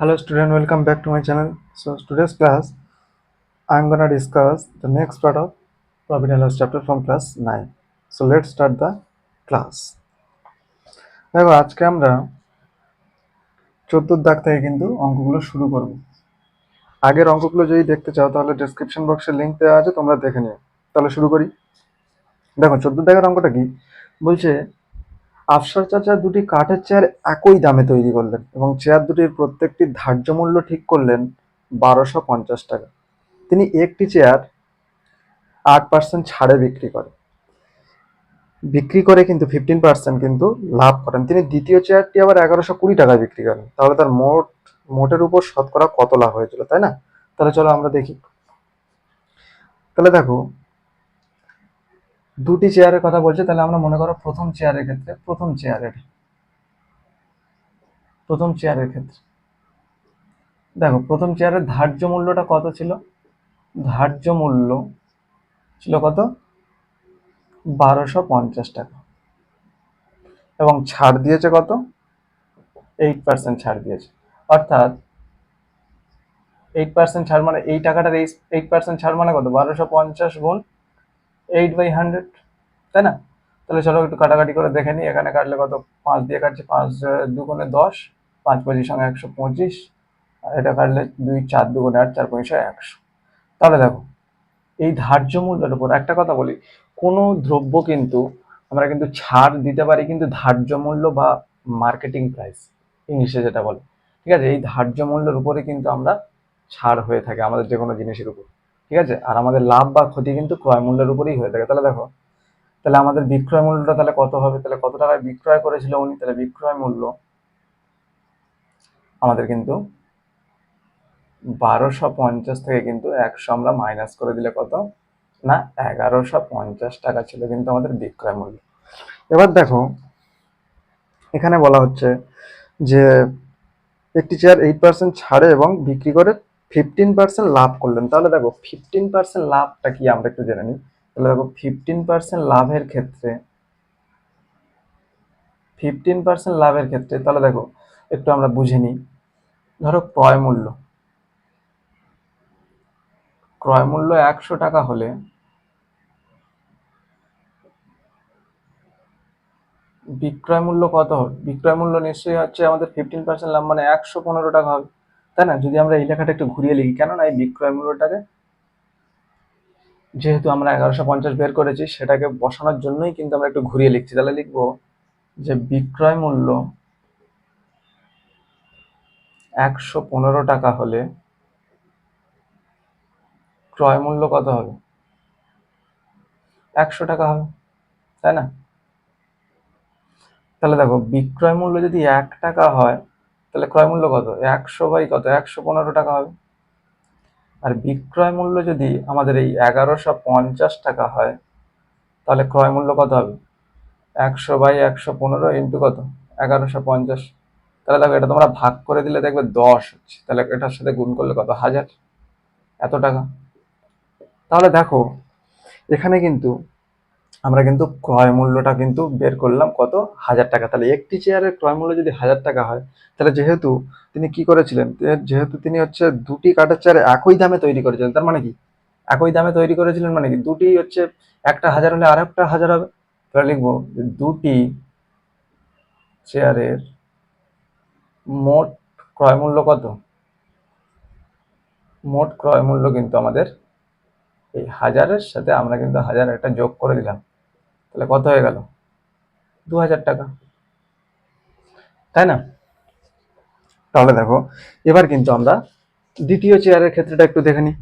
Hello student, welcome back to my channel. So today's class, I'm gonna discuss the next part of profit and loss chapter from class 9. So let's start the class. দেখো আজকে আমরা চোদ্দোর দাগ থেকে কিন্তু অঙ্কগুলো শুরু করব আগের অঙ্কগুলো যদি দেখতে চাও তাহলে ডেসক্রিপশন বক্সে লিঙ্ক দেওয়া আছে তোমরা দেখে নিও তাহলে শুরু করি দেখো চোদ্দ দাগের অঙ্কটা কি বলছে আফসার চাচা দুটি কাঠের চেয়ার একই দামে তৈরি করলেন এবং চেয়ার দুটির প্রত্যেকটি ধার্য মূল্য ঠিক করলেন বারোশো পঞ্চাশ টাকা। তিনি একটি চেয়ার আট পার্সেন্ট ছাড়ে বিক্রি করেন বিক্রি করে কিন্তু ফিফটিন পার্সেন্ট কিন্তু লাভ করেন। তিনি দ্বিতীয় চেয়ারটি আবার এগারোশো কুড়ি টাকায় বিক্রি করেন। তাহলে তার মোট, মোটের উপর শতকরা কত লাভ হয়েছিল, তাই না? তাহলে চলো আমরা দেখি। তাহলে দেখো দুটি চেয়ারের কথা বলছে, তাহলে আমরা মনে করো প্রথম চেয়ারের ক্ষেত্রে, প্রথম চেয়ারের প্রথম চেয়ারের ক্ষেত্রে। দেখো, প্রথম চেয়ারের ধার্য মূল্যটা কত ছিল? ধার্য মূল্য ছিল কত? বারোশো পঞ্চাশ টাকা। এবং ছাড় দিয়েছে কত? এইট পার্সেন্ট ছাড় দিয়েছে। অর্থাৎ এইট পার্সেন্ট ছাড় মানে এই টাকাটার এই এইট পার্সেন্ট ছাড় মানে কত? বারোশো পঞ্চাশ গুণ এইট বাই হান্ড্রেড তাই না? তাহলে চলো একটু কাটাকাটি করে দেখে নিই, এখানে কাটলে কত? পাঁচ দিয়ে কাটছে, পাঁচ দুগুণে দশ, পাঁচ পঁচিশ সঙ্গে একশো পঁচিশ, আর এটা কাটলে দুই, চার দুগুণে আট, চার পঁচিশে একশো। তাহলে দেখো, এই ধার্য মূল্যের উপর একটা কথা বলি, কোনো দ্রব্য কিন্তু আমরা কিন্তু ছাড় দিতে পারি কিন্তু ধার্য মূল্য বা মার্কেটিং প্রাইস ইংলিশে যেটা বলে। ঠিক আছে? এই ধার্য মূল্যের উপরে কিন্তু আমরা ছাড় হয়ে থাকে আমাদের যে কোনো জিনিসের উপর। ঠিক আছে? আর আমাদের লাভ বা ক্ষতি কিন্তু ক্রয় মূল্যের উপরেই হয়ে থাকে। তাহলে দেখো, তাহলে আমাদের বিক্রয় মূল্যটা তাহলে কত হবে? তাহলে কত টাকায় বিক্রয় করেছিল উনি? তাহলে বিক্রয় মূল্য আমাদের কিন্তু বারোশো পঞ্চাশ থেকে কিন্তু একশো আমরা মাইনাস করে দিলে কত? না, এগারোশো পঞ্চাশ টাকা ছিল কিন্তু আমাদের বিক্রয় মূল্য। এবার দেখো, এখানে বলা হচ্ছে যে একটি চেয়ার এইট পার্সেন্ট ছাড়ে এবং বিক্রি করে ফিফটিন পার্সেন্ট লাভ করলেন। তাহলে দেখো ফিফটিন পার্সেন্ট লাভটা কি? আমরা একটু জেনে নিই। তাহলে দেখো ফিফটিন পার্সেন্ট লাভের ক্ষেত্রে ফিফটিন পার্সেন্ট লাভের ক্ষেত্রে, তাহলে দেখো, একটু আমরা বুঝে নিই। ধরো, ক্রয় মূল্য। ক্রয় মূল্য একশো টাকা হলে, বিক্রয় মূল্য কত? হবে বিক্রয় মূল্য নিশ্চয়ই হচ্ছে আমাদের ফিফটিন পার্সেন্ট লাভ মানে একশো পনেরো টাকা হবে। তাই না? যদি আমরা এই লেখাটা একটু ঘুরিয়ে লিখি, কেননা এই বিক্রয় মূল্যটাকে যেহেতু আমরা এগারোশো পঞ্চাশ বের করেছি, সেটাকে বসানোর জন্যই কিন্তু আমরা একটু ঘুরিয়ে লিখছি। তাহলে লিখব যে বিক্রয় মূল্য একশো পনেরো টাকা হলে ক্রয় মূল্য কত হবে? একশো টাকা হবে, তাই না? তাহলে দেখো, বিক্রয় মূল্য যদি এক টাকা হয় তাহলে ক্রয় মূল্য কত? একশো বাই কত? একশো পনেরো টাকা হবে। আর বিক্রয় মূল্য যদি আমাদের এই এগারোশো পঞ্চাশ টাকা হয়, তাহলে ক্রয় মূল্য কত হবে? একশো বাই একশো পনেরো ইন্টু কত? এগারোশো পঞ্চাশ। তাহলে দেখো, এটা তোমরা ভাগ করে দিলে দেখবে দশ হচ্ছে। তাহলে এটার সাথে গুণ করলে কত? হাজার। এত টাকা। তাহলে দেখো, এখানে কিন্তু আমরা কিন্তু ক্রয় মূল্যটা কিন্তু বের করলাম কত? হাজার টাকা। তাহলে একটি চেয়ারের ক্রয় মূল্য যদি হাজার টাকা হয়, তাহলে যেহেতু তিনি কি করেছিলেন? যেহেতু তিনি হচ্ছে দুটি কাঠের চেয়ার একই দামে তৈরি করেছিলেন, তার মানে কি? একই দামে তৈরি করেছিলেন মানে কি? দুটি হচ্ছে একটা হাজার হলে আর একটা হাজার হবে। তাহলে লিখব দুটি চেয়ারের মোট ক্রয় মূল্য কত? মোট ক্রয় মূল্য কিন্তু আমাদের এই হাজারের সাথে আমরা কিন্তু হাজার একটা যোগ করে দিলাম। তাহলে কত হয়ে গেল? দু হাজার টাকা। তাই না? তাহলে দেখো, এবার কিন্তু আমরা দ্বিতীয় চেয়ারের ক্ষেত্রেটা একটু দেখে নিই।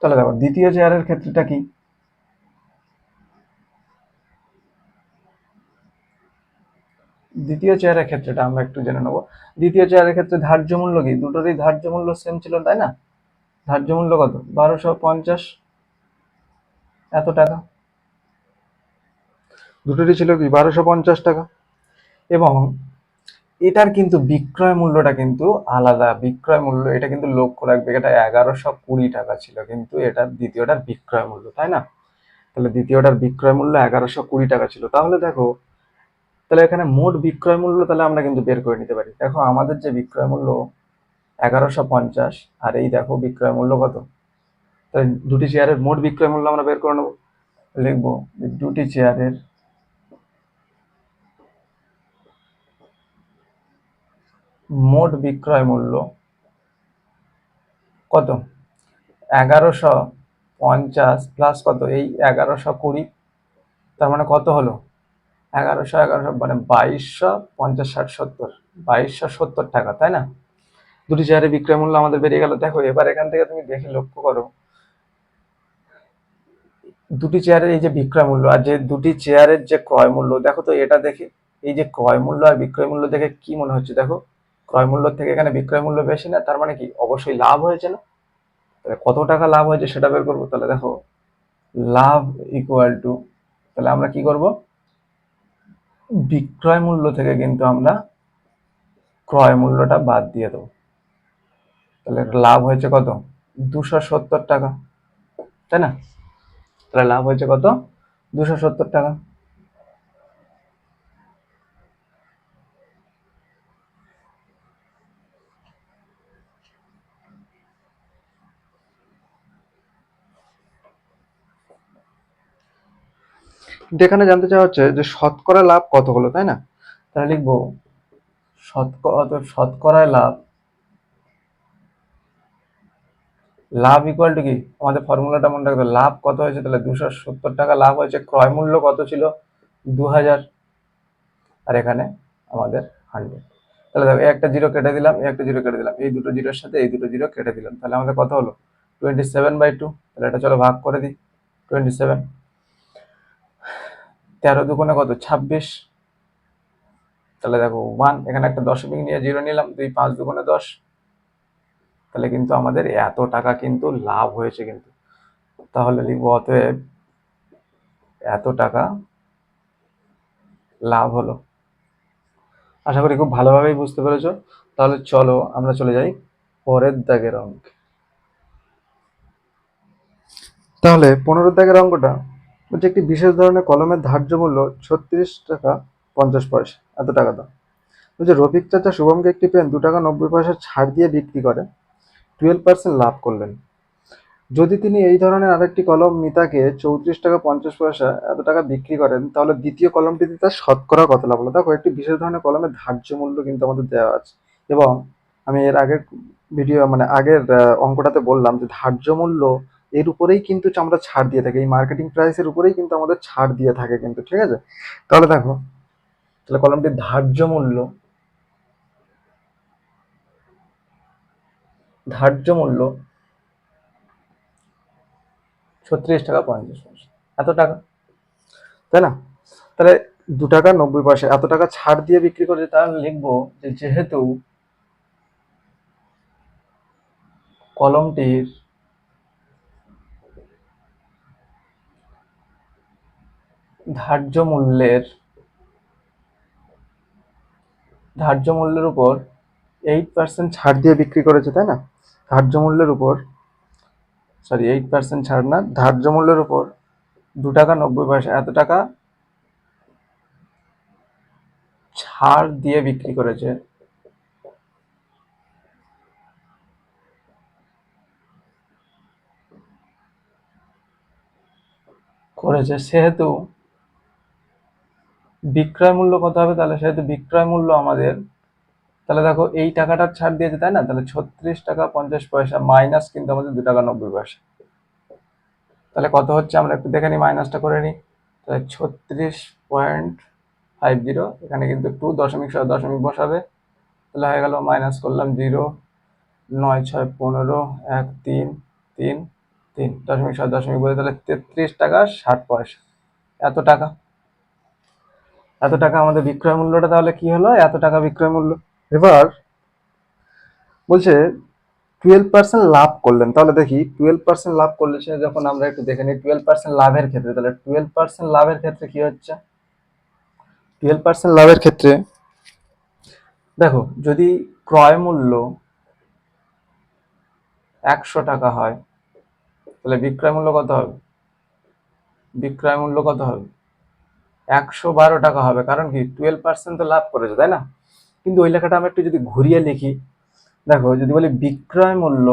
তাহলে দেখো, দ্বিতীয় চেয়ারের ক্ষেত্রেটা কি? দ্বিতীয় চেয়ারের ক্ষেত্রেটা আমরা একটু জেনে নেব। দ্বিতীয় চেয়ারের ক্ষেত্রে ধার্য মূল্য কি? দুটোরই ধার্য মূল্য সেম ছিল, তাই না? ধার্য মূল্য কত? বারোশো পঞ্চাশ? এত টাকা? দুটোরই ছিল কি? বারোশো পঞ্চাশ টাকা। এবং এটার কিন্তু বিক্রয় মূল্যটা কিন্তু আলাদা। বিক্রয় মূল্য, এটা কিন্তু লক্ষ্য রাখবে, এটা এগারোশো কুড়ি টাকা ছিল, কিন্তু এটার দ্বিতীয়টার বিক্রয় মূল্য, তাই না? তাহলে দ্বিতীয়টার বিক্রয় মূল্য এগারোশো কুড়ি টাকা ছিল। তাহলে দেখো তাহলে এখানে মোট বিক্রয় মূল্য তাহলে আমরা কিন্তু বের করে নিতে পারি। দেখো আমাদের যে বিক্রয় মূল্য এগারোশো পঞ্চাশ, আর এই দেখো বিক্রয় মূল্য কত? তাহলে দুটি চেয়ারের মোট বিক্রয় মূল্য আমরা বের করে নেব। লিখব দুটি চেয়ারের মোট বিক্রয় মূল্য কত? এগারোশো পঞ্চাশ প্লাস কত? এই এগারোশো কুড়ি, তার মানে কত হলো? এগারোশো এগারোশো মানে বাইশশো, পঞ্চাশ, ষাট, সত্তর। বাইশশো, সত্তর টাকা, তাই না? দুটি চেয়ারের বিক্রয় মূল্য আমাদের বেরিয়ে গেল। দেখো, এবার এখান থেকে তুমি দেখে লক্ষ্য করো। দুটি চেয়ারের এই যে বিক্রয় মূল্য আর যে দুটি চেয়ারের যে ক্রয় মূল্য, দেখো তো এটা দেখে, এই যে ক্রয় মূল্য আর বিক্রয় মূল্য দেখে কি মনে হচ্ছে? দেখো, ক্রয় মূল্য থেকে এখানে বিক্রয় মূল্য বেশি না? তার মানে কি? অবশ্যই লাভ হয়েছে না? তাহলে কত টাকা লাভ হয়েছে সেটা বের করব? তাহলে দেখো, লাভ ইকুয়াল টু তাহলে আমরা কি করব? বিক্রয় মূল্য থেকে কিন্তু আমরা ক্রয় মূল্যটা বাদ দিয়ে দেবো। তাহলে লাভ হয়েছে কত? দুশো সত্তর টাকা। তাই না? তাহলে লাভ হয়েছে কত? দুশো সত্তর টাকা। এখানে জানতে চাওয়া হচ্ছে যে শতকরা লাভ কত হলো, তাই না? তাহলে লিখব শতকরা শতকরায় লাভ লাভ ইকুয়াল টু কি? আমাদের ফর্মুলাটা মনে রাখতে। লাভ কত হয়েছে? তাহলে দুশো সত্তর টাকা লাভ হয়েছে, ক্রয় মূল্য কত ছিল? দু হাজার আর এখানে আমাদের হান্ড্রেড তাহলে দেখো একটা জিরো কেটে দিলাম একটা জিরো কেটে দিলাম, এই দুটো জিরোর সাথে এই দুটো জিরো কেটে দিলাম। তাহলে আমাদের কত হলো? টোয়েন্টি সেভেন বাই টু তাহলে এটা চলো ভাগ করে দিই টোয়েন্টি সেভেন তেরো দুগুণে কত? ছাব্বিশ। তাহলে দেখো ওয়ান এখানে একটা দশমিক নিয়ে জিরো নিলাম, দুই পাঁচ দুগুণে দশ। তাহলে কিন্তু আমাদের এত টাকা কিন্তু লাভ হয়েছে কিন্তু। তাহলে লিখব অতএব এত টাকা লাভ হলো। আশা করি খুব ভালোভাবেই বুঝতে পেরেছ। তাহলে চলো, আমরা চলে যাই পরের দাগের অঙ্ক। তাহলে পনেরো দাগের অঙ্কটা হচ্ছে একটি বিশেষ ধরনের কলমের ধার্য মূল্য ছত্রিশ টাকা পঞ্চাশ পয়সা। এত টাকা দাম। বলছে রফিক চাচা শুভমকে একটি পেন দু টাকা নব্বই পয়সা ছাড় দিয়ে বিক্রি করে টুয়েলভ পার্সেন্ট লাভ করলেন। যদি তিনি এই ধরনের আরেকটি কলম মিতাকে চৌত্রিশ টাকা পঞ্চাশ পয়সা এত টাকা বিক্রি করেন, তাহলে দ্বিতীয় কলমটিতে তার শতকরা কত লাভ হলো। দেখো, একটি বিশেষ ধরনের কলমের ধার্য মূল্য কিন্তু আমাদের দেওয়া আছে। এবং আমি এর আগের ভিডিও মানে আগের অঙ্কটাতে বললাম যে ধার্য মূল্য এর উপরেই কিন্তু আমরা ছাড় দিয়ে থাকি। এই মার্কেটিং প্রাইসের উপরেই কিন্তু আমাদের ছাড় দিয়ে থাকে কিন্তু, ঠিক আছে? তাহলে দেখো, তাহলে কলমটির ধার্য মূল্য ধার্য মূল্য ছত্রিশ টাকা পঞ্চাশ পয়সা। এত টাকা? তাই না? তাহলে দু টাকা নব্বই পয়সা, এত টাকা ছাড় দিয়ে বিক্রি করে তাহলে লিখব যে যেহেতু কলমটির ধার্য মূল্যের ধার্য মূল্যের উপর এইট পার্সেন্ট ছাড় দিয়ে বিক্রি করেছে, তাই না? ধার্য মূল্যের উপর সরি এইট পার্সেন্ট ছাড় না, ধার্য মূল্যের উপর দু টাকা নব্বই পয়সা, এত টাকা ছাড় দিয়ে বিক্রি করেছে। করেছে সেহেতু বিক্রয় মূল্য কত হবে? তাহলে সেহেতু বিক্রয় মূল্য আমাদের, তাহলে দেখো এই টাকাটার ছাড় দিয়েছে, তাই না? তাহলে ছত্রিশ টাকা পঞ্চাশ পয়সা মাইনাস কিন্তু আমাদের দু টাকা নব্বই পয়সা। তাহলে কত হচ্ছে? আমরা একটু দেখে নিই, মাইনাসটা করে নিই। তাহলে ছত্রিশ পয়েন্ট ফাইভ জিরো, এখানে কিন্তু টু দশমিক ছয় দশমিক বসাবে। তাহলে হয়ে গেল, মাইনাস করলাম জিরো, নয় ছয় পনেরো, এক তিন তিন তিন, দশমিক সহ দশমিক বলে, তাহলে তেত্রিশ টাকা ষাট পয়সা। এত টাকা। এত টাকা আমাদের বিক্রয় মূল্যটা তাহলে কি হলো? এত টাকা বিক্রয় মূল্য। এবার বলছে টুয়েলভ পার্সেন্ট লাভ করলেন। তাহলে দেখি টুয়েলভ পার্সেন্ট লাভ করলে সে যখন আমরা একটু দেখে নিই টুয়েলভ পার্সেন্ট লাভের ক্ষেত্রে, তাহলে টুয়েলভ পার্সেন্ট লাভের ক্ষেত্রে কি হচ্ছে? টুয়েলভ পার্সেন্ট লাভের ক্ষেত্রে দেখো, যদি ক্রয় মূল্য একশো টাকা হয়, তাহলে বিক্রয় মূল্য কত হবে? বিক্রয় মূল্য কত হবে? একশো বারো টাকা হবে, কারণ কি? টুয়েলভ পার্সেন্ট তো লাভ করেছে, তাই না? কিন্তু ওই লেখাটা আমরা একটু যদি ঘুরিয়ে লিখি, দেখো, যদি বলি বিক্রয় মূল্য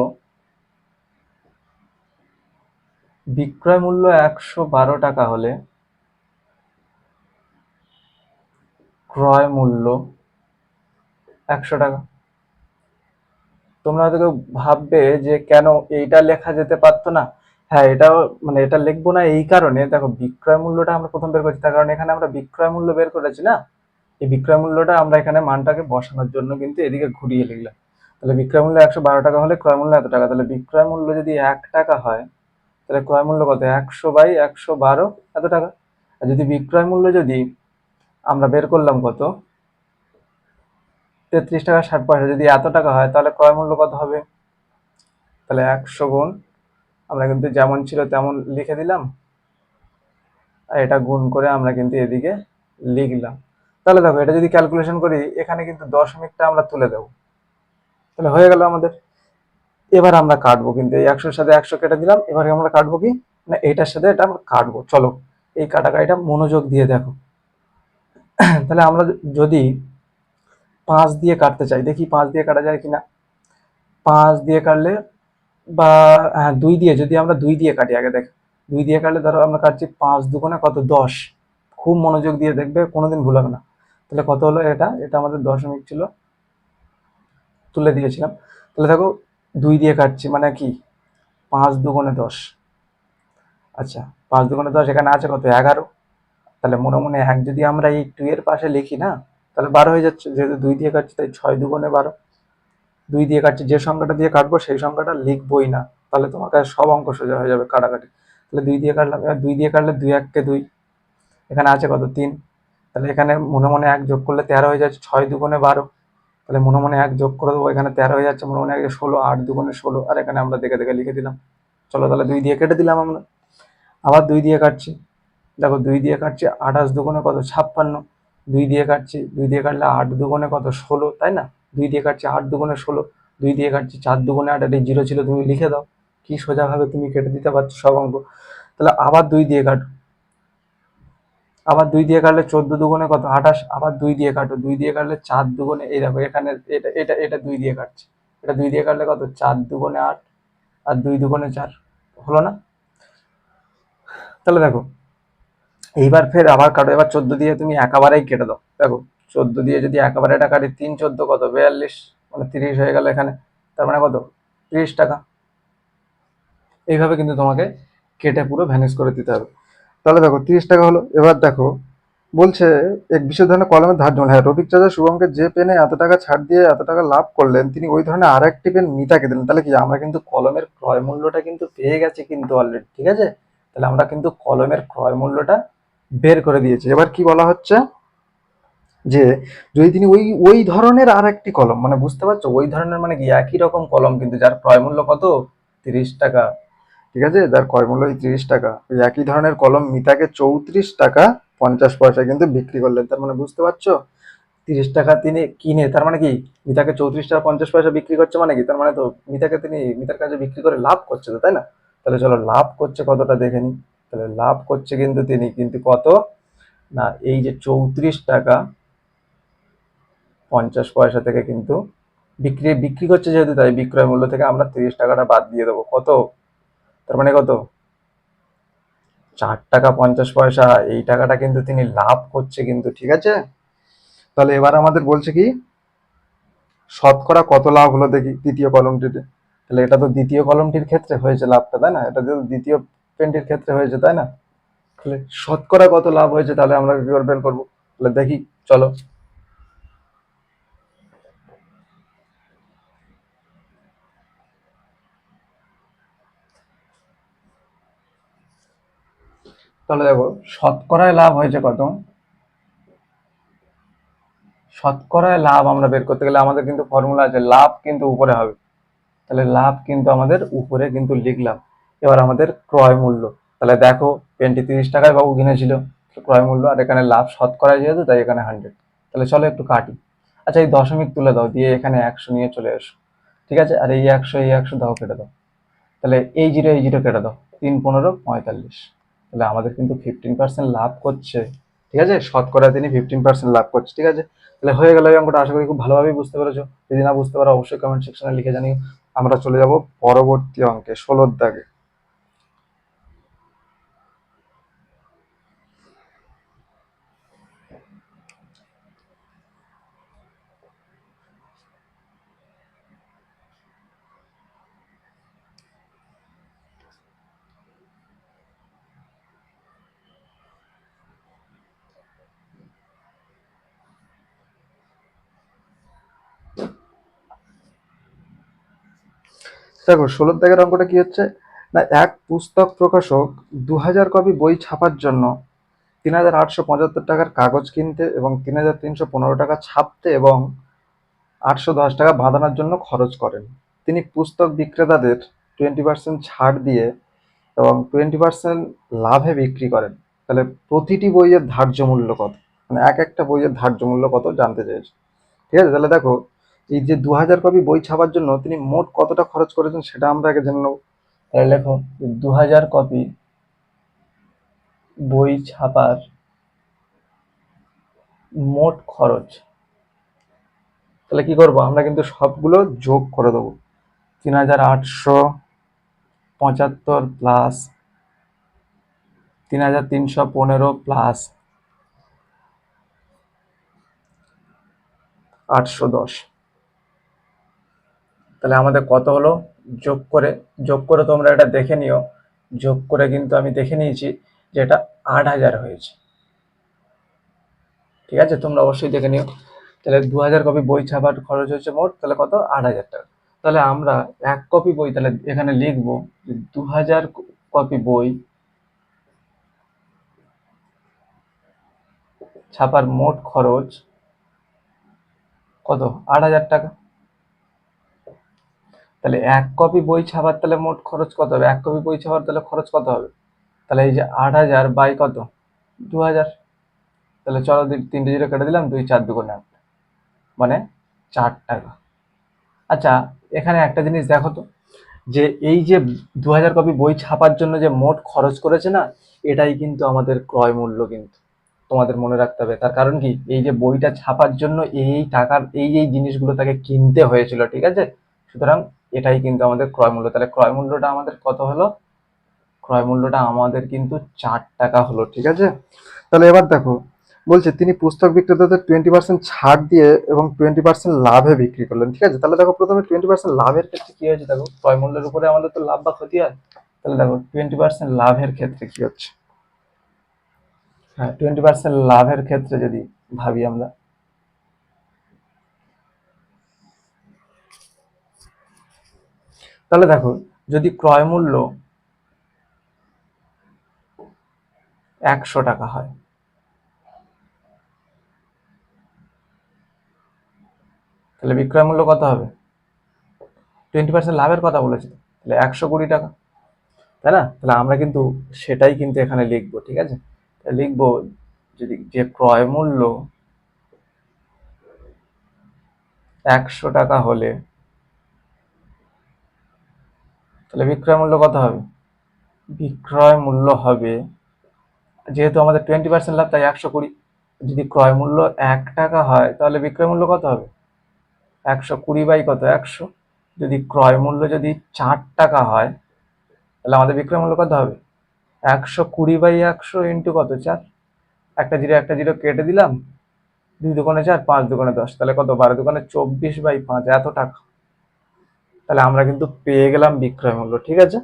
বিক্রয় মূল্য একশো বারো টাকা হলে ক্রয় মূল্য একশো টাকা। তোমরা হয়তো কেউ ভাববে যে কেন এইটা লেখা যেতে পারতো না। হ্যাঁ এটাও মানে এটা লিখব না এই কারণে। দেখো, বিক্রয় মূল্যটা আমরা প্রথম বের করছি, তার কারণ এখানে আমরা বিক্রয় মূল্য বের করেছি না? এই বিক্রয় মূল্যটা আমরা এখানে মানটাকে বসানোর জন্য কিন্তু এদিকে ঘুরিয়ে লিখলাম। তাহলে বিক্রয় মূল্য একশো বারো টাকা হলে ক্রয় মূল্য এত টাকা? তাহলে বিক্রয় মূল্য যদি এক টাকা হয়, তাহলে ক্রয় মূল্য কত? একশো বাই একশো বারো এত টাকা। আর যদি বিক্রয় মূল্য যদি আমরা বের করলাম কত? তেত্রিশ টাকা ষাট পয়সা। যদি এত টাকা হয়, তাহলে ক্রয় মূল্য কত হবে? তাহলে একশো গুণ আমরা কিন্তু যেমন ছিল তেমন লিখে দিলাম। আর এটা গুণ করে আমরা কিন্তু এদিকে লিখলাম। তাহলে দেখো, এটা যদি ক্যালকুলেশন করি, এখানে কিন্তু দশমিকটা আমরা তুলে দেবো। তাহলে হয়ে গেল আমাদের। এবার আমরা কাটবো কিন্তু এই একশোর সাথে একশো কেটে দিলাম। এবার আমরা কাটবো কি? না, এইটার সাথে এটা আমরা কাটবো। চলো, এই কাটাকাটিটা মনোযোগ দিয়ে দেখো। তাহলে আমরা যদি পাঁচ দিয়ে কাটতে চাই, দেখি পাঁচ দিয়ে কাটা যায় কিনা। পাঁচ দিয়ে কাটলে বা হ্যাঁ দুই দিয়ে, যদি আমরা দুই দিয়ে কাটি, আগে দেখ, দুই দিয়ে কাটলে ধরো আমরা কাটছি পাঁচ দুগুণে কত? দশ। খুব মনোযোগ দিয়ে দেখবে, কোনোদিন ভুল হবে না। তাহলে কত হলো এটা? এটা আমাদের দশমিক ছিল। তুলে দিয়েছিলাম। তাহলে দেখো, দুই দিয়ে কাটছি মানে কি? পাঁচ দুগুণে দশ। আচ্ছা পাঁচ দুগুণে দশ এখানে আছে কত? এগারো। তাহলে মনে মনে এক, যদি আমরা এই টু এর পাশে লিখি না, তাহলে বারো হয়ে যাচ্ছে। যেহেতু দুই দিয়ে কাটছি, তাই ছয় দুগুণে বারো। দুই দিয়ে কাটছি, যে সংখ্যাটা দিয়ে কাটবো সেই সংখ্যাটা লিখবই না। তাহলে তোমাকে সব অঙ্ক সোজা হয়ে যাবে কাটাকাটি। তাহলে দুই দিয়ে কাটলাম, এবার দুই দিয়ে কাটলে দুই এককে দুই। এখানে আছে কত? তিন। তাহলে এখানে মনে মনে এক যোগ করলে তেরো হয়ে যাচ্ছে, ছয় দুগুণে বারো। তাহলে মনে মনে এক যোগ করে দেবো, এখানে তেরো হয়ে যাচ্ছে, মনে মনে এক ষোলো, আট দুগুণে ষোলো। আর এখানে আমরা দেখে দেখে লিখে দিলাম। চলো তাহলে দুই দিয়ে কেটে দিলাম আমরা। আবার দুই দিয়ে কাটছি। দেখো দুই দিয়ে কাটছি, আঠাশ দুগুণে কত? ছাপ্পান্ন। দুই দিয়ে কাটছি, দুই দিয়ে কাটলে আট দুগুণে কত? ষোলো, তাই না? দুই দিয়ে কাটছি আট দুগুণে ষোলো, দুই দিয়ে কাটছি চার দুগুণে আট এই জিরো ছিল, তুমি লিখে দাও। কি সোজাভাবে তুমি কেটে দিতে পারছ সব অঙ্ক। তাহলে আবার দুই দিয়ে কাটো। আবার দুই দিয়ে কাটলে চোদ্দ দুগুণে কত? আঠাশ। আবার দুই দিয়ে কাটো। দুই দিয়ে কাটলে চার দুগুণে, এই দেখো, এখানে এটা এটা এটা দুই দিয়ে কাটছে। এটা দুই দিয়ে কাটলে কত? চার দুগুণে আট, আর দুই দুগুণে চার। হলো না? তাহলে দেখো, এইবার ফের আবার কাটো। এবার চোদ্দ দিয়ে তুমি একেবারেই কেটে দাও। দেখো চোদ্দ দিয়ে যদি একেবারে এটা কাটি তিন চোদ্দ কত? বিয়াল্লিশ মানে তিরিশ হয়ে গেল এখানে। তার মানে কত? তিরিশ টাকা। এইভাবে কিন্তু তোমাকে কেটে পুরো ভ্যানিশ করে দিতে হবে। তাহলে দেখো, তিরিশ টাকা হলো। এবার দেখো, বলছে এক বিশেষ ধরনের কলমের ধার্য। হ্যাঁ রফিক চাচা শুভমকে যে পেনে এত টাকা ছাড় দিয়ে এত টাকা লাভ করলেন, তিনি ওই ধরনের আর একটি পেন মিতাকে দিলেন। তাহলে কি আমরা কিন্তু কলমের ক্রয় মূল্যটা কিন্তু পেয়ে গেছি কিন্তু অলরেডি ঠিক আছে? তাহলে আমরা কিন্তু কলমের ক্রয় মূল্যটা বের করে দিয়েছি। এবার কি বলা হচ্ছে? যে যদি তিনি ওই ওই ধরনের আর একটি কলম মানে বুঝতে পারছ, ওই ধরনের মানে কি একই রকম কলম, কিন্তু যার ক্রয় মূল্য কত? তিরিশ টাকা। ঠিক আছে? যার ক্রয় মূল্য তিরিশ টাকা। একই ধরনের কলম মিতাকে চৌত্রিশ টাকা পঞ্চাশ পয়সা কিন্তু বিক্রি করলেন। তার মানে বুঝতে পারছ? তিরিশ টাকা তিনি কিনে, তার মানে কি? মিতাকে চৌত্রিশ টাকা পঞ্চাশ পয়সা বিক্রি করছে মানে কি? তার মানে তো মিতাকে তিনি, মিতার কাছে বিক্রি করে লাভ করছে তো, তাই না? তাহলে চলো, লাভ করছে কতটা দেখে নিই। তাহলে লাভ করছে কিন্তু তিনি, কিন্তু কত? না, এই যে চৌত্রিশ টাকা পঞ্চাশ পয়সা থেকে কিন্তু বিক্রি বিক্রি করছে যেহেতু তাই বিক্রয় মূল্য থেকে আমরা তিরিশ টাকাটা বাদ দিয়ে দেবো। কত? তার মানে কত? চার টাকা পঞ্চাশ পয়সা, এই টাকাটা কিন্তু তিনি লাভ করছে কিন্তু, ঠিক আছে? তাহলে এবার আমাদের বলছে কি, শতকরা কত লাভ হলো দেখি দ্বিতীয় কলমটিতে? তাহলে এটা তো দ্বিতীয় কলমটির ক্ষেত্রে হয়েছে লাভটা, তাই না? এটা তো দ্বিতীয় পেনটির ক্ষেত্রে হয়েছে, তাই না? তাহলে শতকরা কত লাভ হয়েছে তাহলে আমরা বের করব। তাহলে দেখি, চলো। তাহলে দেখো, শতকরায় লাভ হয়েছে কত? শতকরায় লাভ আমরা বের করতে গেলে আমাদের কিন্তু ফর্মুলা আছে, লাভ কিন্তু উপরে হবে। তাহলে লাভ কিন্তু আমাদের উপরে কিন্তু লিখলাম। এবার আমাদের ক্রয় মূল্য। তাহলে দেখো, পেনটি তিরিশ টাকায় বাবু কিনেছিল, ক্রয় মূল্য, আর এখানে লাভ শতকরায় যেহেতু, তাই এখানে হান্ড্রেড তাহলে চলো একটু কাটি। আচ্ছা এই দশমিক তুলে দাও, দিয়ে এখানে একশো নিয়ে চলে এসো। ঠিক আছে? আর এই একশো এই একশো দাও, কেটে দাও। তাহলে এই জিরো এই জিরো কেটে দাও। তিন পনেরো, পঁয়তাল্লিশ। তাহলে আমাদের কিন্তু ফিফটিন পার্সেন্ট লাভ করছে, ঠিক আছে? শতকরা তিনি ফিফটিন পার্সেন্ট লাভ করছে, ঠিক আছে? তাহলে হয়ে গেল এই অঙ্কটা, আশা করি খুব ভালোভাবেই বুঝতে পেরেছ। যদি না বুঝতে পারো, অবশ্যই কমেন্ট সেকশনে লিখে জানিও। আমরা চলে যাব পরবর্তী অঙ্কে, ষোলোর দাগে। দেখো ষোলোর দাগের অঙ্কটা কি হচ্ছে? না, এক পুস্তক প্রকাশক দু হাজার কপি বই ছাপার জন্য তিন হাজার আটশো পঁচাত্তর টাকার কাগজ কিনতে এবং তিন হাজার তিনশো পনেরো টাকা ছাপতে এবং আটশো দশ টাকা বাঁধানোর জন্য খরচ করেন। তিনি পুস্তক বিক্রেতাদের টোয়েন্টি পার্সেন্ট ছাড় দিয়ে এবং টোয়েন্টি পার্সেন্ট লাভে বিক্রি করেন। তাহলে প্রতিটি বইয়ের ধার্য মূল্য কত? মানে এক একটা বইয়ের ধার্য মূল্য কত জানতে চেয়েছে ঠিক আছে, তাহলে দেখো এই যে দু হাজার কপি বই ছাপার জন্য তিনি মোট কতটা খরচ করেছেন সেটা আমরা আগে জেনে নেব। তাহলে লেখো দু হাজার কপি বই ছাপার মোট খরচ, তাহলে কি করব? আমরা কিন্তু সবগুলো যোগ করে দেবো। তিন হাজার আটশো পঁচাত্তর প্লাস তিন হাজার তিনশো পনেরো প্লাস আটশো দশ। তাহলে আমাদের কত হলো? যোগ করে যোগ করে তোমরা এটা দেখে নিও। যোগ করে কিন্তু আমি দেখে নিয়েছি যে এটা আট হাজার হয়েছে। ঠিক আছে? তোমরা অবশ্যই দেখে নিও। তাহলে দু হাজার কপি বই ছাপার খরচ হচ্ছে মোট, তাহলে কত? আট হাজার টাকা। তাহলে আমরা এক কপি বই তাহলে এখানে লিখব দু হাজার কপি বই ছাপার মোট খরচ কত? আট হাজার টাকা। তাহলে এক কপি বই ছাপার তাহলে মোট খরচ কত হবে? এক কপি বই ছাপার তাহলে খরচ কত হবে? তাহলে এই যে আট হাজার বাই কত? দু হাজার। তাহলে চলো তিনটে জিরো কেটে দিলাম, দুই চার দুগুণে আট মানে চার টাকা। আচ্ছা এখানে একটা জিনিস দেখো তো, যে এই যে দু হাজার কপি বই ছাপার জন্য যে মোট খরচ করেছে না, এটাই কিন্তু আমাদের ক্রয় মূল্য কিন্তু। তোমাদের মনে রাখতে হবে। তার কারণ কি? এই যে বইটা ছাপার জন্য এই টাকার, এই এই জিনিসগুলো তাকে কিনতে হয়েছিল, ঠিক আছে? সুতরাং এটাই কিন্তু আমাদের ক্রয় মূল্য। তাহলে ক্রয় মূল্যটা আমাদের কত হলো? ক্রয় মূল্যটা আমাদের কিন্তু চার টাকা হলো, ঠিক আছে? তাহলে এবার দেখো, বলছে তিনি পুস্তক বিক্রেতাদের টোয়েন্টি পার্সেন্ট ছাড় দিয়ে এবং টোয়েন্টি পার্সেন্ট লাভে বিক্রি করলেন, ঠিক আছে? তাহলে দেখো প্রথমে টোয়েন্টি পার্সেন্ট লাভের ক্ষেত্রে কি হয়েছে? দেখো, ক্রয় মূল্যের উপরে আমাদের তো লাভ বা ক্ষতি হয়। তাহলে দেখো টোয়েন্টি পার্সেন্ট লাভের ক্ষেত্রে কি হচ্ছে? হ্যাঁ টোয়েন্টি পার্সেন্ট লাভের ক্ষেত্রে যদি ভাবি আমরা তাহলে দেখো যদি ক্রয় মূল্য একশো টাকা হয়, তাহলে বিক্রয় মূল্য কত হবে? টোয়েন্টি পার্সেন্ট লাভের কথা বলেছে তাহলে একশো কুড়ি টাকা। তাই না? তাহলে আমরা কিন্তু সেটাই কিন্তু এখানে লিখব, ঠিক আছে? লিখব, যদি যে ক্রয় মূল্য একশো টাকা হলে তাহলে বিক্রয় মূল্য কত হবে? বিক্রয় মূল্য হবে, যেহেতু আমাদের টোয়েন্টি পার্সেন্ট লাভ, তাই একশো কুড়ি। যদি ক্রয় মূল্য এক টাকা হয়, তাহলে বিক্রয় মূল্য কত হবে? একশো কুড়ি বাই কত? একশো। যদি ক্রয় মূল্য যদি চার টাকা হয়, তাহলে আমাদের বিক্রয় মূল্য কত হবে? একশো কুড়ি বাই একশো ইন্টু কত? চার। একটা জিরো একটা জিরো কেটে দিলাম। দুই দোকানে চার, পাঁচ দোকানে দশ। তাহলে কত? বারো দোকানে চব্বিশ বাই পাঁচ। এত টাকা। তাহলে আমরা কিন্তু পেয়ে গেলাম বিক্রয় মূল্য, ঠিক আছে?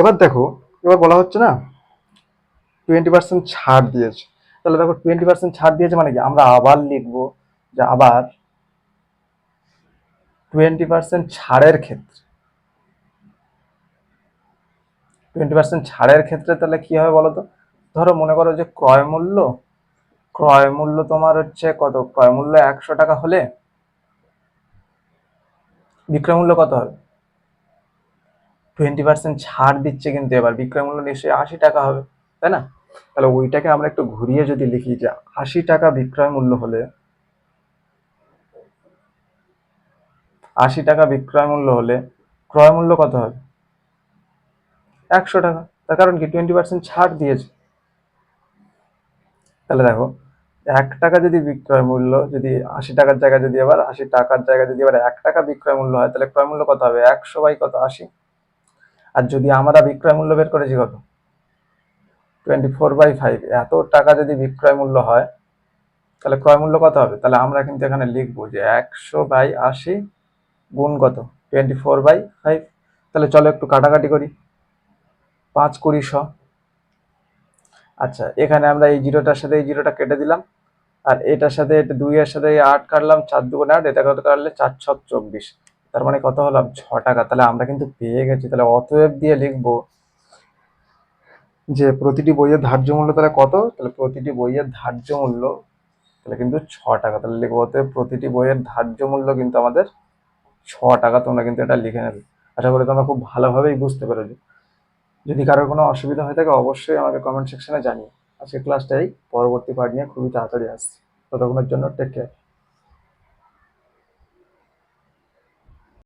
এবার দেখো, এবার বলা হচ্ছে না টোয়েন্টি পার্সেন্ট ছাড় দিয়েছে। তাহলে দেখো টোয়েন্টি পার্সেন্ট ছাড় দিয়েছে মানে কি? আমরা আবার লিখব যে আবার টোয়েন্টি পার্সেন্ট ছাড়ের ক্ষেত্রে। টোয়েন্টি পার্সেন্ট ছাড়ের ক্ষেত্রে তাহলে কি হবে বলো তো? ধরো মনে করো যে ক্রয় মূল্য ক্রয় মূল্য তোমার হচ্ছে কত? ক্রয় মূল্য একশো টাকা হলে বিক্রয় মূল্য কত হবে? টোয়েন্টি পার্সেন্ট ছাড় দিচ্ছে কিন্তু এবার। বিক্রয় মূল্য নিশ্চয়ই আশি টাকা হবে, তাই না? তাহলে ওইটাকে আমরা একটু ঘুরিয়ে যদি লিখি যে আশি টাকা বিক্রয় মূল্য হলে, আশি টাকা বিক্রয় মূল্য হলে ক্রয় মূল্য কত হবে? একশো টাকা। তার কারণ কি? টোয়েন্টি পার্সেন্ট ছাড় দিয়েছে। তাহলে দেখো এক টাকা যদি বিক্রয় মূল্য যদি আশি টাকার জায়গায় যদি এবার আশি টাকার জায়গায় যদি এবার এক টাকা বিক্রয় মূল্য হয়, তাহলে ক্রয় মূল্য কত হবে? একশো বাই কত? আশি। আর যদি আমরা বিক্রয় মূল্য বের করেছি কত? Twenty four by five. এত টাকা যদি বিক্রয় মূল্য হয়, তাহলে ক্রয় মূল্য কত হবে? তাহলে আমরা কিন্তু এখানে লিখব যে একশো বাই আশি গুণ কত? Twenty four by five. তাহলে চলো একটু কাটাকাটি করি। পাঁচ কুড়ি শ। আচ্ছা এখানে আমরা এই জিরোটার সাথে এই জিরোটা কেটে দিলাম। আর এটার সাথে এটা দুইয়ের সাথে আট কাটলাম, চার দুগুণে আট, এটা কত কাটলে? চার ছ চব্বিশ। তার মানে কত হলাম? ছ টাকা। তাহলে আমরা কিন্তু পেয়ে গেছি। তাহলে অতএব দিয়ে লিখব যে প্রতিটি বইয়ের ধার্য মূল্য তাহলে কত? তাহলে প্রতিটি বইয়ের ধার্য মূল্য তাহলে কিন্তু ছ টাকা। তাহলে লিখব অতএব প্রতিটি বইয়ের ধার্য মূল্য কিন্তু আমাদের ছ টাকা। তোমরা কিন্তু এটা লিখে নেবে। আশা করি তোমরা খুব ভালোভাবেই বুঝতে পেরেছ। যদি কারোর কোনো অসুবিধা হয়ে থাকে, অবশ্যই আমাকে কমেন্ট সেকশনে জানিও। আজকে ক্লাসটাই পরবর্তী পার্ট নিয়ে খুবই তাড়াতাড়ি আসছি। ততক্ষণের জন্য টেক কেয়ার